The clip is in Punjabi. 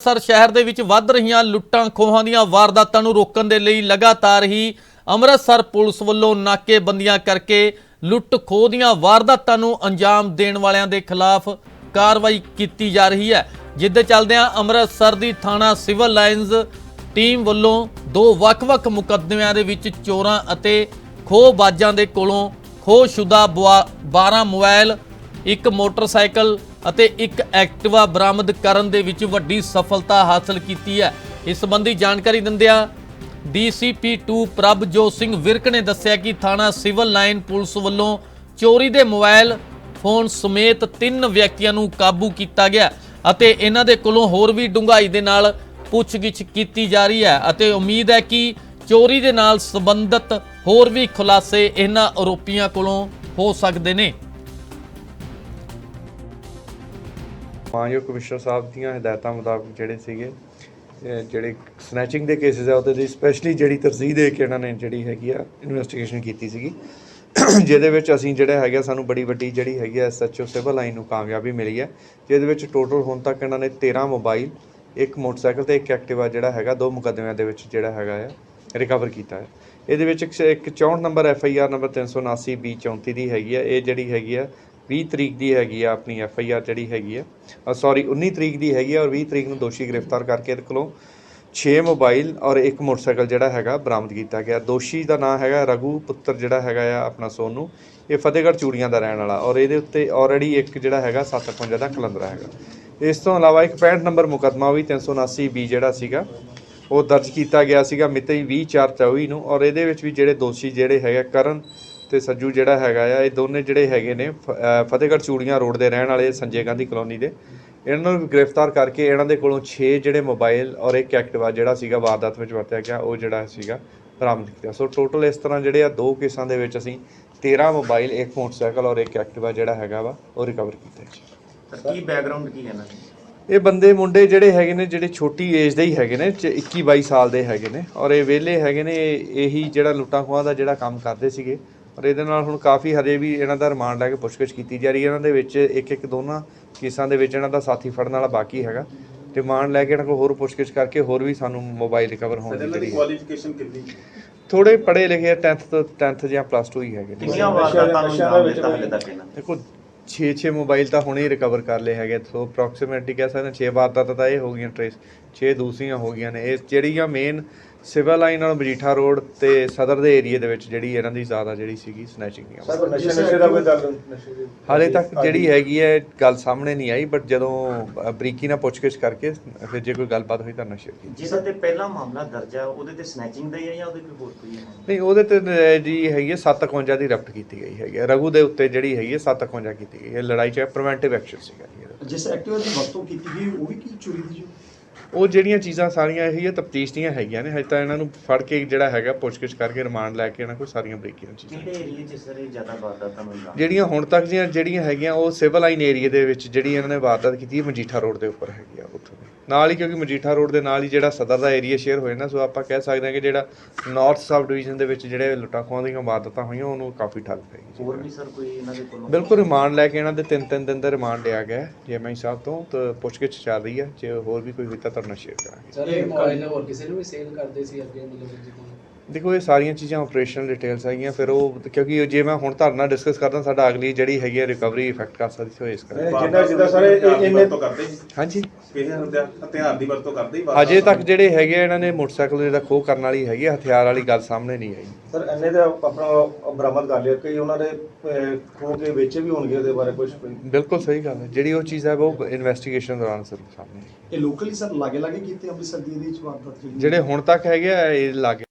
ਅੰਮ੍ਰਿਤਸਰ ਸ਼ਹਿਰ ਦੇ ਵਿੱਚ ਵੱਧ ਰਹੀਆਂ ਲੁੱਟਾਂ ਖੋਹਾਂ ਦੀਆਂ ਵਾਰਦਾਤਾਂ ਨੂੰ ਰੋਕਣ ਦੇ ਲਈ ਲਗਾਤਾਰ ਹੀ ਅੰਮ੍ਰਿਤਸਰ ਪੁਲਿਸ ਵੱਲੋਂ ਨਾਕੇਬੰਦੀਆਂ ਕਰਕੇ ਲੁੱਟ ਖੋਹ ਦੀਆਂ ਵਾਰਦਾਤਾਂ ਨੂੰ ਅੰਜਾਮ ਦੇਣ ਵਾਲਿਆਂ ਦੇ ਖਿਲਾਫ ਕਾਰਵਾਈ ਕੀਤੀ ਜਾ ਰਹੀ ਹੈ, ਜਿੱਦੇ ਚੱਲਦਿਆਂ ਅੰਮ੍ਰਿਤਸਰ ਦੀ ਥਾਣਾ ਸਿਵਲ ਲਾਈਨਜ਼ ਟੀਮ ਵੱਲੋਂ ਦੋ ਵੱਖ-ਵੱਖ ਮੁਕੱਦਮਿਆਂ ਦੇ ਵਿੱਚ ਚੋਰਾਂ ਅਤੇ ਖੋਹਬਾਜ਼ਾਂ ਦੇ ਕੋਲੋਂ ਖੋਹਸ਼ੁਦਾ ਬੁਆ- 12 ਮੋਬਾਈਲ, ਇੱਕ ਮੋਟਰਸਾਈਕਲ ਅਤੇ ਇੱਕ ਐਕਟਿਵਾ ਬਰਾਮਦ ਕਰਨ ਦੇ ਵਿੱਚ ਵੱਡੀ ਸਫਲਤਾ ਹਾਸਲ ਕੀਤੀ ਹੈ। ਇਸ ਸੰਬੰਧੀ ਜਾਣਕਾਰੀ ਦਿੰਦਿਆਂ ਡੀਸੀਪੀ 2 ਪ੍ਰਭਜੋਤ ਸਿੰਘ ਵਿਰਕ ਨੇ ਦੱਸਿਆ ਕਿ ਥਾਣਾ ਸਿਵਲ ਲਾਈਨ ਪੁਲਿਸ ਵੱਲੋਂ ਚੋਰੀ ਦੇ ਮੋਬਾਈਲ, ਫੋਨ ਸਮੇਤ ਤਿੰਨ ਵਿਅਕਤੀਆਂ ਨੂੰ ਕਾਬੂ ਕੀਤਾ ਗਿਆ ਅਤੇ ਇਹਨਾਂ ਦੇ ਕੋਲੋਂ ਹੋਰ ਵੀ ਡੂੰਘਾਈ ਦੇ ਨਾਲ ਪੁੱਛਗਿੱਛ ਕੀਤੀ ਜਾ ਰਹੀ ਹੈ ਅਤੇ ਉਮੀਦ ਹੈ ਕਿ ਚੋਰੀ ਦੇ ਨਾਲ ਸੰਬੰਧਿਤ ਹੋਰ ਵੀ ਖੁਲਾਸੇ ਇਹਨਾਂ ਆਰੋਪੀਆਂ ਕੋਲੋਂ ਹੋ ਸਕਦੇ ਨੇ। ਮਾਨਯੋਗ ਕਮਿਸ਼ਨਰ ਸਾਹਿਬ ਦੀਆਂ ਹਦਾਇਤਾਂ ਮੁਤਾਬਕ ਜਿਹੜੇ ਸੀਗੇ ਜਿਹੜੇ ਸਨੈਚਿੰਗ ਦੇ ਕੇਸਿਸ ਆ, ਉਹਦੇ ਦੀ ਸਪੈਸ਼ਲੀ ਜਿਹੜੀ ਤਰਜੀਹ ਦੇ ਕੇ ਇਹਨਾਂ ਨੇ ਜਿਹੜੀ ਹੈਗੀ ਆ ਇਨਵੈਸਟੀਗੇਸ਼ਨ ਕੀਤੀ ਸੀਗੀ। ਜਿਹਦੇ ਵਿੱਚ ਅਸੀਂ ਜਿਹੜਾ ਹੈਗਾ, ਸਾਨੂੰ ਬੜੀ ਵੱਡੀ ਜਿਹੜੀ ਹੈਗੀ ਆ ਐਸਐਚਓ ਸਿਵਲ ਲਾਈਨ ਨੂੰ ਕਾਮਯਾਬੀ ਮਿਲੀ ਹੈ। ਜਿਹਦੇ ਵਿੱਚ ਟੋਟਲ ਹੁਣ ਤੱਕ ਇਹਨਾਂ ਨੇ 13 ਮੋਬਾਈਲ ਇੱਕ ਮੋਟਰਸਾਈਕਲ ਤੇ ਇੱਕ ਐਕਟਿਵਾ ਜਿਹੜਾ ਹੈਗਾ, ਦੋ ਮੁਕੱਦਮਿਆਂ ਦੇ ਵਿੱਚ ਜਿਹੜਾ ਹੈਗਾ ਆ ਰਿਕਵਰ ਕੀਤਾ ਹੈ। ਇਹਦੇ ਵਿੱਚ ਇੱਕ ਇੱਕ 64 number F I R number 379 B 34 ਦੀ ਹੈਗੀ ਆ, ਇਹ ਜਿਹੜੀ ਹੈਗੀ ਆ 20 ਤਰੀਕ ਦੀ ਹੈਗੀ ਆ ਆਪਣੀ ਐਫ ਆਈ ਆਰ ਜਿਹੜੀ ਹੈਗੀ ਆ। ਸੌਰੀ 19 ਤਰੀਕ ਦੀ ਹੈਗੀ ਆ ਔਰ 20 ਤਰੀਕ ਨੂੰ ਦੋਸ਼ੀ ਗ੍ਰਿਫਤਾਰ ਕਰਕੇ ਇਹਦੇ ਕੋਲੋਂ 6 ਮੋਬਾਈਲ ਔਰ ਇੱਕ ਮੋਟਰਸਾਈਕਲ ਜਿਹੜਾ ਹੈਗਾ ਬਰਾਮਦ ਕੀਤਾ ਗਿਆ। ਦੋਸ਼ੀ ਦਾ ਨਾਮ ਹੈਗਾ ਰਘੂ ਪੁੱਤਰ ਜਿਹੜਾ ਹੈਗਾ ਆ ਆਪਣਾ ਸੋਨੂ। ਇਹ ਫਤਿਹਗੜ੍ਹ ਚੂੜੀਆਂ ਦਾ ਰਹਿਣ ਵਾਲਾ ਔਰ ਇਹਦੇ ਉੱਤੇ ਆਲਰੇਡੀ ਇੱਕ ਜਿਹੜਾ ਹੈਗਾ 751 ਦਾ ਕਲੰਦਰਾ ਹੈਗਾ। ਇਸ ਤੋਂ ਇਲਾਵਾ ਇੱਕ 65 ਨੰਬਰ ਮੁਕੱਦਮਾ ਵੀ 379 ਬੀ ਜਿਹੜਾ ਸੀਗਾ, ਉਹ ਦਰਜ ਕੀਤਾ ਗਿਆ ਸੀਗਾ ਮਿਤੀ 20/4/24 ਨੂੰ ਔਰ ਇਹਦੇ ਵਿੱਚ ਵੀ ਜਿਹੜੇ ਦੋਸ਼ੀ ਜਿਹੜੇ ਹੈਗੇ ਕਰਨ ਤੇ ਸੱਜੂ ਜਿਹੜਾ ਹੈਗਾ ਆ ਇਹ ਦੋਨੇ ਜਿਹੜੇ ਹੈਗੇ ਨੇ ਫਤਿਹਗੜ੍ਹ ਚੂੜੀਆਂ ਰੋਡ ਦੇ ਰਹਿਣ ਵਾਲੇ ਸੰਜੇ ਗਾਂਧੀ ਕਲੋਨੀ ਦੇ। ਇਹਨਾਂ ਨੂੰ ਗ੍ਰਿਫਤਾਰ ਕਰਕੇ ਇਹਨਾਂ ਦੇ ਕੋਲੋਂ 6 ਜਿਹੜੇ ਮੋਬਾਈਲ ਔਰ ਇੱਕ ਐਕਟਿਵਾ ਜਿਹੜਾ ਸੀਗਾ ਵਾਰਦਾਤ ਵਿੱਚ ਵਰਤਿਆ ਗਿਆ ਉਹ ਜਿਹੜਾ ਸੀਗਾ ਬਰਾਮਦ ਕੀਤਾ। ਸੋ ਟੋਟਲ ਇਸ ਤਰ੍ਹਾਂ ਜਿਹੜੇ ਆ ਦੋ ਕੇਸਾਂ ਦੇ ਵਿੱਚ ਅਸੀਂ 13 ਮੋਬਾਈਲ ਇੱਕ ਮੋਟਰਸਾਈਕਲ ਔਰ ਇੱਕ ਐਕਟਿਵਾ ਜਿਹੜਾ ਹੈਗਾ ਵਾ ਉਹ ਰਿਕਵਰ ਕੀਤਾ ਜੀ। ਕੀ ਬੈਕਗ੍ਰਾਉਂਡ ਕੀ ਹੈ ਇਹਨਾਂ ਦੀ? ਇਹ ਬੰਦੇ ਮੁੰਡੇ ਜਿਹੜੇ ਹੈਗੇ ਨੇ ਜਿਹੜੇ ਛੋਟੀ ਏਜ ਦੇ ਹੀ ਹੈਗੇ ਨੇ 21 22 ਸਾਲ ਦੇ ਹੈਗੇ ਨੇ ਔਰ ਇਹ ਵਿਹਲੇ ਹੈਗੇ ਨੇ ਇਹ- ਇਹੀ ਜਿਹੜਾ ਲੁੱਟਾਂ ਖੋਹਾਂ ਦਾ ਜਿਹੜਾ ਕੰਮ ਕਰਦੇ ਸੀਗੇ। ਔਰ ਇਹਦੇ ਨਾਲ ਹੁਣ ਕਾਫੀ ਹਜੇ ਵੀ ਇਹਨਾਂ ਦਾ ਰਿਮਾਂਡ ਲੈ ਕੇ ਪੁੱਛਗਿੱਛ ਕੀਤੀ ਜਾ ਰਹੀ ਹੈ। ਇਹਨਾਂ ਦੇ ਵਿੱਚ ਇੱਕ ਇੱਕ ਦੋਨਾਂ ਕੇਸਾਂ ਦੇ ਵਿੱਚ ਇਹਨਾਂ ਦਾ ਸਾਥੀ ਫੜਨ ਵਾਲਾ ਬਾਕੀ ਹੈਗਾ। ਰਿਮਾਂਡ ਲੈ ਕੇ ਇਹਨਾਂ ਕੋਲ ਹੋਰ ਪੁੱਛਗਿੱਛ ਕਰਕੇ ਹੋਰ ਵੀ ਸਾਨੂੰ ਮੋਬਾਈਲ ਰਿਕਵਰ ਹੋਣ ਦੀ ਜਿਹੜੀ ਕੁਆਲੀਫਿਕੇਸ਼ਨ ਕਿੰਨੀ ਥੋੜੇ ਪੜ੍ਹੇ ਲਿਖੇ 10th ਤੋਂ 10th ਜਾਂ ਪਲੱਸ 2 ਹੀ ਹੈਗੇ। ਨੇ ਕਿੰਨੀਆਂ ਵਾਰਦਾਤਾਂ ਨੂੰ ਅੰਜਾਮ ਦਿੱਤਾ ਹਲੇ ਤੱਕ ਇਹਨਾਂ ਨੇ? ਦੇਖੋ 6-6 ਮੋਬਾਈਲ ਤਾਂ ਹੁਣੇ ਹੀ ਰਿਕਵਰ ਕਰ ਲਏ ਹੈਗੇ। ਸੋ ਅਪਰੋਕਸੀਮੇਟਲੀ ਕਹਿ ਸਕਦੇ 6 ਵਾਰਦਾਤਾਂ ਤਾਂ ਇਹ ਹੋ ਗਈਆਂ ਟ੍ਰੇਸ 6 ਦੂਸਰੀਆਂ ਹੋ ਗਈਆਂ ਨੇ। ਇਹ ਜਿਹੜੀਆਂ ਮੇਨ ਸਿਵਲ ਲਾਈਨ ਨਾਲ ਮਜੀਠਾ ਰੋਡ ਤੇ ਸਦਰ ਦੇ ਏਰੀਆ ਦੇ ਵਿੱਚ ਜਿਹੜੀ ਇਹਨਾਂ ਦੀ ਜ਼ਿਆਦਾ ਜਿਹੜੀ ਸੀਗੀ ਸਨੈਚਿੰਗ ਦੀਆਂ ਸਰ ਨਸ਼ੇ ਨਸ਼ੇ ਦਾ ਕੋਈ ਗੱਲ ਨਸ਼ੇ ਦੀ ਹਾਲੇ ਤੱਕ ਜਿਹੜੀ ਹੈਗੀ ਹੈ ਗੱਲ ਸਾਹਮਣੇ ਨਹੀਂ ਆਈ ਬਟ ਜਦੋਂ ਅ, ਬਰੀਕੀ ਨਾਲ ਪੁੱਛਗਿੱਛ ਕਰਕੇ ਫਿਰ ਜੇ ਕੋਈ ਗੱਲਬਾਤ ਹੋਈ ਤਾਂ ਨਸ਼ੇ ਦੀ। ਜਿਹਦੇ ਤੇ ਪਹਿਲਾ ਮਾਮਲਾ ਦਰਜ ਹੈ ਉਹਦੇ ਤੇ ਸਨੈਚਿੰਗ ਦਾ ਹੀ ਹੈ ਜਾਂ ਉਹਦੇ ਕੋਈ ਹੋਰ ਕੋਈ ਹੈ ਨਹੀਂ ਉਹਦੇ ਤੇ ਅ, ਜੀ ਹੈਗੀ ਹੈ 751 ਦੀ ਰਫਟ ਕੀਤੀ ਗਈ ਹੈਗੀ ਹੈ ਰਘੂ ਦੇ ਉੱਤੇ ਜਿਹੜੀ ਹੈਗੀ ਹੈ 751 ਕੀਤੀ ਗਈ ਹੈ ਲੜਾਈ ਚ ਪ੍ਰੀਵੈਂਟਿਵ ਐਕਸ਼ਨ ਸੀਗਾ ਜੀ ਇਹਦਾ। ਜਿਸ ਐਕਟਿਵਾ ਦੀ ਵਰਤੋਂ ਕੀਤੀ ਗਈ ਉਹ ਵੀ ਕੀ ਚੋਰੀ ਦੀ ਜੀ? ਉਹ ਜਿਹੜੀਆਂ ਚੀਜ਼ਾਂ ਸਾਰੀਆਂ ਇਹੀ ਹੈ ਤਫਤੀਸ਼ ਦੀਆਂ ਹੈਗੀਆਂ ਨੇ। ਹਜੇ ਤਾਂ ਇਹਨਾਂ ਨੂੰ ਫੜ ਕੇ ਜਿਹੜਾ ਹੈਗਾ ਪੁੱਛਗਿੱਛ ਕਰਕੇ ਰਿਮਾਂਡ ਲੈ ਕੇ ਇਹਨਾਂ ਕੋਲ ਸਾਰੀਆਂ ਬਰੀਕੀਆਂ ਚੀਜ਼ਾਂ। ਕਿਹੜੇ ਏਰੀਆ 'ਚ ਸਰ ਇਹ ਜ਼ਿਆਦਾ ਵਾਰਦਾਤਾਂ ਅੰਜਾਮ ਜਿਹੜੀਆਂ ਹੁਣ ਤੱਕ ਦੀਆਂ ਜਿਹੜੀਆਂ ਹੈਗੀਆਂ ਉਹ ਸਿਵਲ ਲਾਈਨ ਏਰੀਆ ਦੇ ਵਿੱਚ ਜਿਹੜੀ ਇਹਨਾਂ ਨੇ ਵਾਰਦਾਤ ਕੀਤੀ ਹੈ ਮਜੀਠਾ ਰੋਡ ਦੇ ਉੱਪਰ ਹੈਗੀ ਆ ਉੱਥੋਂ ਦੀ। ਨਾਲ ਹੀ ਕਿਉਂਕਿ ਮਜੀਠਾ ਰੋਡ ਦੇ ਨਾਲ ਹੀ ਜਿਹੜਾ ਸਦਰ ਦਾ ਏਰੀਆ ਸ਼ੇਅਰ ਹੋਇਆ ਨਾ ਸੋ ਆਪਾਂ ਕਹਿ ਸਕਦੇ ਹਾਂ ਕਿ ਜਿਹੜਾ ਨਾਰਥ ਸਬ ਡਿਵੀਜ਼ਨ ਦੇ ਵਿੱਚ ਜਿਹੜੇ ਲੁੱਟਾਂ ਖੋਹਾਂ ਦੀਆਂ ਵਾਰਦਾਤਾਂ ਹੋਈਆਂ ਉਹਨੂੰ ਕਾਫੀ ਠੱਲ ਪਈ ਹੋਰ ਵੀ ਸਰ ਕੋਈ ਇਹਨਾਂ ਦੇ ਕੋਲੋਂ? ਬਿਲਕੁਲ ਰਿਮਾਂਡ ਲੈ ਕੇ ਇਹਨਾਂ ਦੇ ਤਿੰਨ ਤਿੰਨ ਦਿਨ ਦਾ ਰਿਮਾਂਡ ਲਿਆ ਗਿਆ ਜੀਐਮਆਈ ਸਾਹਿਬ ਤੋਂ ਤੇ ਪੁੱਛਗਿੱਛ ਚੱਲ ਰਹੀ ਹੈ ਜੇ ਹੋਰ ਵੀ ਕੋਈ ਹੋਈ ਤਾਂ ਤੁਹਾਡੇ ਨਾਲ ਸ਼ੇਅਰ ਕਰਾਂਗੇ। ਸਰ ਇਹ ਮੋਬਾਈਲ ਹੋਰ ਕਿਸੇ ਨੂੰ ਵੀ ਸੇਲ ਕਰਦੇ ਸੀ ਅੱਗੇ ਮਤਲਬ ਜਿੱਦਾਂ ਦੇਖੋ ਇਹ ਸਾਰੀਆਂ ਚੀਜ਼ਾਂ ਆਪਰੇਸ਼ਨਲ ਡਿਟੇਲਸ ਹੈਗੀਆਂ ਫਿਰ ਉਹ ਕਿਉਂਕਿ ਜੇ ਮੈਂ ਹੁਣ ਤੁਹਾਡੇ ਨਾਲ ਡਿਸਕਸ ਕਰਦਾ ਸਾਡਾ ਅਗਲੀ ਜਿਹੜੀ ਹੈਗੀ ਹੈ ਰਿਕਵਰੀ ਇਫੈਕਟ ਕਰ ਸਕਦੀ ਸੋ ਇਸ ਕਰਕੇ। ਜਿੱਦਾਂ ਜਿੱਦਾਂ ਸਾਰੇ ਇਹਨੇ ਵਰਤੋਂ ਕਰਦੇ ਹਾਂਜੀ। ਹਥਿਆਰ ਦੀ ਵਰਤੋਂ ਕਰਦੇ ਹੀ ਅਜੇ ਤੱਕ ਜਿਹੜੇ ਹੈਗੇ ਇਹਨਾਂ ਨੇ ਮੋਟਰਸਾਈਕਲ ਜਿਹੜਾ ਖੋਹ ਕਰਨ ਵਾਲੀ ਹੈਗੀ ਹਥਿਆਰ ਵਾਲੀ ਗੱਲ ਸਾਹਮਣੇ ਨਹੀਂ ਆਈ। ਸਰ ਐਨੇ ਤੇ ਆਪਣਾ ਬਰਾਮਦ ਕਰ ਲਿਆ ਕਈ ਉਹਨਾਂ ਦੇ ਅਹ, ਖੋ ਕੇ ਵੇਚੇ ਵੀ ਹੋਣਗੇ ਉਹਦੇ ਬਾਰੇ ਕੁਝ ਬਿਲਕੁਲ ਸਹੀ ਗੱਲ ਹੈ ਜਿਹੜੀ ਉਹ ਚੀਜ਼ ਹੈ ਉਹ ਇਨਵੈਸਟੀਗੇਸ਼ਨ ਦੌਰਾਨ ਸਰ ਸਾਹਮਣੇ। ਇਹ ਲੋਕਲੀ ਸਰ ਲਾਗੇ ਲਾਗੇ ਕੀਤੇ ਅੰਮ੍ਰਿਤਸਰ ਦੀ ਇਹਦੇ ਵਿੱਚ ਵਾਰਦਾਤ ਜਿਹੜੀ ਜਿਹੜੇ ਹੁਣ ਤੱਕ ਹੈਗੇ ਆ ਇਹ ਲਾਗੇ